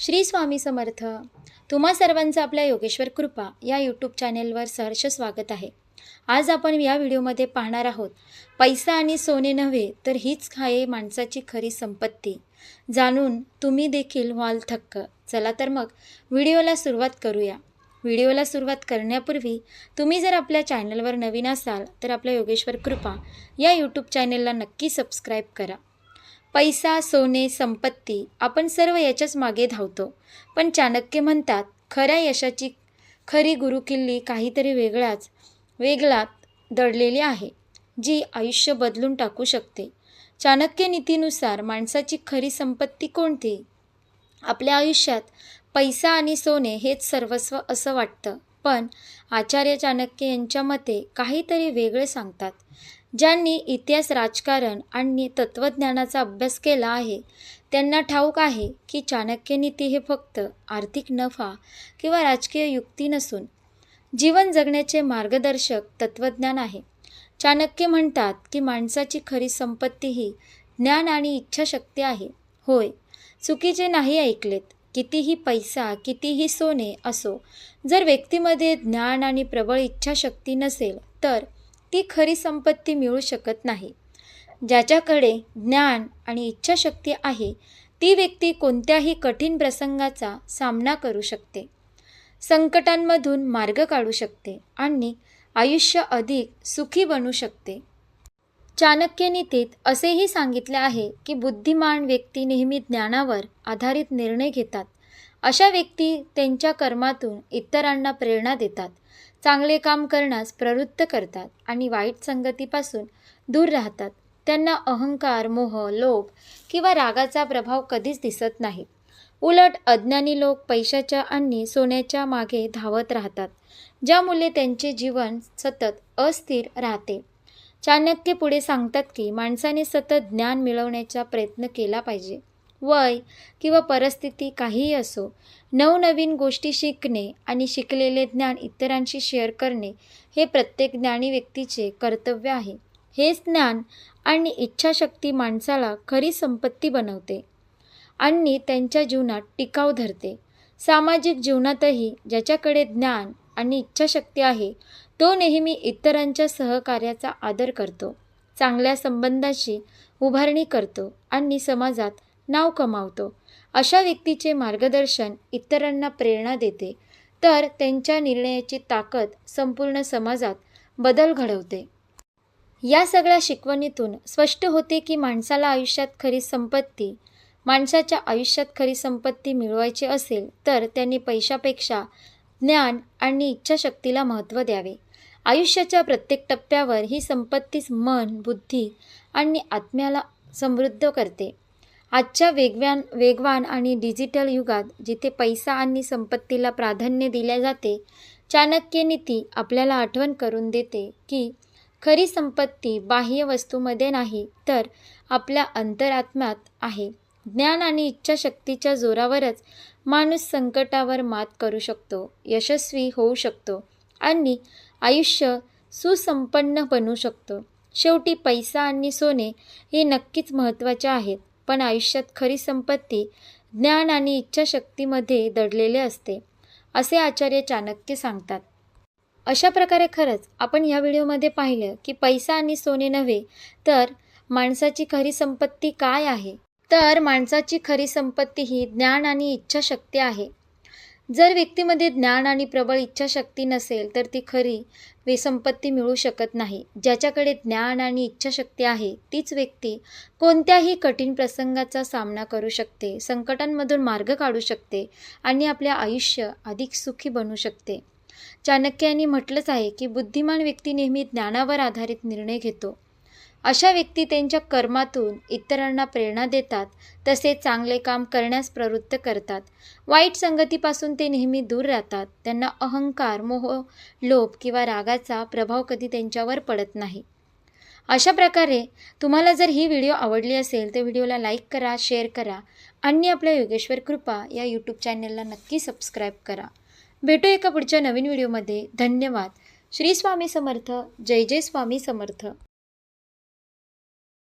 श्री स्वामी समर्थ. तुम्हा सर्वांचं आपल्या योगेश्वर कृपा या यूट्यूब चॅनेलवर सहर्ष स्वागत आहे. आज आपण या व्हिडिओमध्ये पाहणार आहोत पैसा आणि सोने नव्हे तर हीच आहे माणसाची खरी संपत्ती. जाणून तुम्ही देखील व्हाल थक्क. चला तर मग व्हिडिओला सुरुवात करूया. व्हिडिओला सुरुवात करण्यापूर्वी तुम्ही जर आपल्या चॅनलवर नवीन असाल तर आपल्या योगेश्वर कृपा या यूट्यूब चॅनेलला नक्की सबस्क्राईब करा. पैसा सोने संपत्ती आपण सर्व याच्याच मागे धावतो. पण चाणक्य म्हणतात खऱ्या यशाची खरी गुरुकिल्ली काहीतरी वेगळाच वेगळात दडलेली आहे जी आयुष्य बदलून टाकू शकते. चाणक्य नीतीनुसार माणसाची खरी संपत्ती कोणती? आपल्या आयुष्यात पैसा आणि सोने हेच सर्वस्व असं वाटतं पण आचार्य चाणक्य यांच्या मते काहीतरी वेगळे सांगतात. ज्यांनी इतिहास राजकारण आणि तत्त्वज्ञानाचा अभ्यास केला आहे त्यांना ठाऊक आहे की चाणक्य नीती हे फक्त आर्थिक नफा किंवा राजकीय युक्ती नसून जीवन जगण्याचे मार्गदर्शक तत्त्वज्ञान आहे. चाणक्य म्हणतात की माणसाची खरी संपत्ती ही ज्ञान आणि इच्छाशक्ती आहे. होय चुकीचे नाही ऐकलेत. कितीही पैसा कितीही सोने असो जर व्यक्तीमध्ये ज्ञान आणि प्रबळ इच्छाशक्ती नसेल तर ती खरी संपत्ती मिळू शकत नाही. ज्याच्याकडे ज्ञान आणि इच्छाशक्ती आहे ती व्यक्ती कोणत्याही कठीण प्रसंगाचा सामना करू शकते. संकटांमधून मार्ग काढू शकते आणि आयुष्य अधिक सुखी बनू शकते. चाणक्य नीतीत असेही सांगितले आहे की बुद्धिमान व्यक्ती नेहमी ज्ञानावर आधारित निर्णय घेतात. अशा व्यक्ती त्यांच्या कर्मातून इतरांना प्रेरणा देतात. चांगले काम करण्यास प्रवृत्त करतात आणि वाईट संगतीपासून दूर राहतात. त्यांना अहंकार मोह लोभ किंवा रागाचा प्रभाव कधीच दिसत नाही. उलट अज्ञानी लोक पैशाच्या आणि सोन्याच्या मागे धावत राहतात ज्यामुळे त्यांचे जीवन सतत अस्थिर राहते. चाणक्य पुढे सांगतात की माणसाने सतत ज्ञान मिळवण्याचा प्रयत्न केला पाहिजे. वय किंवा परिस्थिती काहीही असो नवनवीन गोष्टी शिकणे आणि शिकलेले ज्ञान इतरांशी शेअर करणे हे प्रत्येक ज्ञानी व्यक्तीचे कर्तव्य आहे. हेच ज्ञान आणि इच्छाशक्ती माणसाला खरी संपत्ती बनवते आणि त्यांच्या जीवनात टिकाव धरते. सामाजिक जीवनातही ज्याच्याकडे ज्ञान आणि इच्छाशक्ती आहे तो नेहमी इतरांच्या सहकार्याचा आदर करतो चांगल्या संबंधाची उभारणी करतो आणि समाजात नाव कमावतो. अशा व्यक्तीचे मार्गदर्शन इतरांना प्रेरणा देते. तर त्यांच्या निर्णयाची ताकद संपूर्ण समाजात बदल घडवते. या सगळ्या शिकवणीतून स्पष्ट होते की माणसाला आयुष्यात खरी संपत्ती माणसाच्या आयुष्यात खरी संपत्ती मिळवायची असेल तर त्यांनी पैशापेक्षा ज्ञान आणि इच्छाशक्तीला महत्त्व द्यावे. आयुष्याच्या प्रत्येक टप्प्यावर ही संपत्तीच मन बुद्धी आणि आत्म्याला समृद्ध करते. आजच्या वेगवान वेगवान आणि डिजिटल युगात जिथे पैसा आणि संपत्तीला प्राधान्य दिले जाते चाणक्य नीती आपल्याला आठवण करून देते की खरी संपत्ती बाह्य वस्तूमध्ये नाही तर आपल्या अंतरात्म्यात आहे. ज्ञान आणि इच्छाशक्तीच्या जोरावरच माणूस संकटावर मात करू शकतो यशस्वी होऊ शकतो आणि आयुष्य सुसंपन्न बनू शकतो. शेवटी पैसा आणि सोने हे नक्कीच महत्त्वाचे आहेत. पण आयुष्यात खरी संपत्ती ज्ञान आणि इच्छाशक्तीमध्ये दडलेले असते असे आचार्य चाणक्य सांगतात. अशा प्रकारे खरंच आपण या व्हिडिओमध्ये पाहिलं की पैसा आणि सोने नव्हे तर माणसाची खरी संपत्ती काय आहे? तर माणसाची खरी संपत्ती ही ज्ञान आणि इच्छाशक्ती आहे. जर व्यक्तीमध्ये ज्ञान आणि प्रबळ इच्छाशक्ती नसेल तर ती खरी वे संपत्ती मिळू शकत नाही. ज्याच्याकडे ज्ञान आणि इच्छाशक्ती आहे तीच व्यक्ती कोणत्याही कठीण प्रसंगाचा सामना करू शकते संकटांमधून मार्ग काढू शकते आणि आपले आयुष्य अधिक सुखी बनू शकते. चाणक्य यांनी म्हटलंच आहे की बुद्धिमान व्यक्ती नेहमी ज्ञानावर आधारित निर्णय घेतो. अशा व्यक्ती त्यांच्या कर्मातून इतरांना प्रेरणा देतात तसेच चांगले काम करण्यास प्रवृत्त करतात. वाईट संगतीपासून ते नेहमी दूर राहतात. त्यांना अहंकार मोह लोभ किंवा रागाचा प्रभाव कधी त्यांच्यावर पडत नाही. अशा प्रकारे तुम्हाला जर ही व्हिडिओ आवडली असेल तर व्हिडिओला लाईक करा शेअर करा आणि आपल्या योगेश्वर कृपा या यूट्यूब चॅनलला नक्की सबस्क्राईब करा. भेटू एका पुढच्या नवीन व्हिडिओमध्ये. धन्यवाद. श्री स्वामी समर्थ. जय जय स्वामी समर्थ.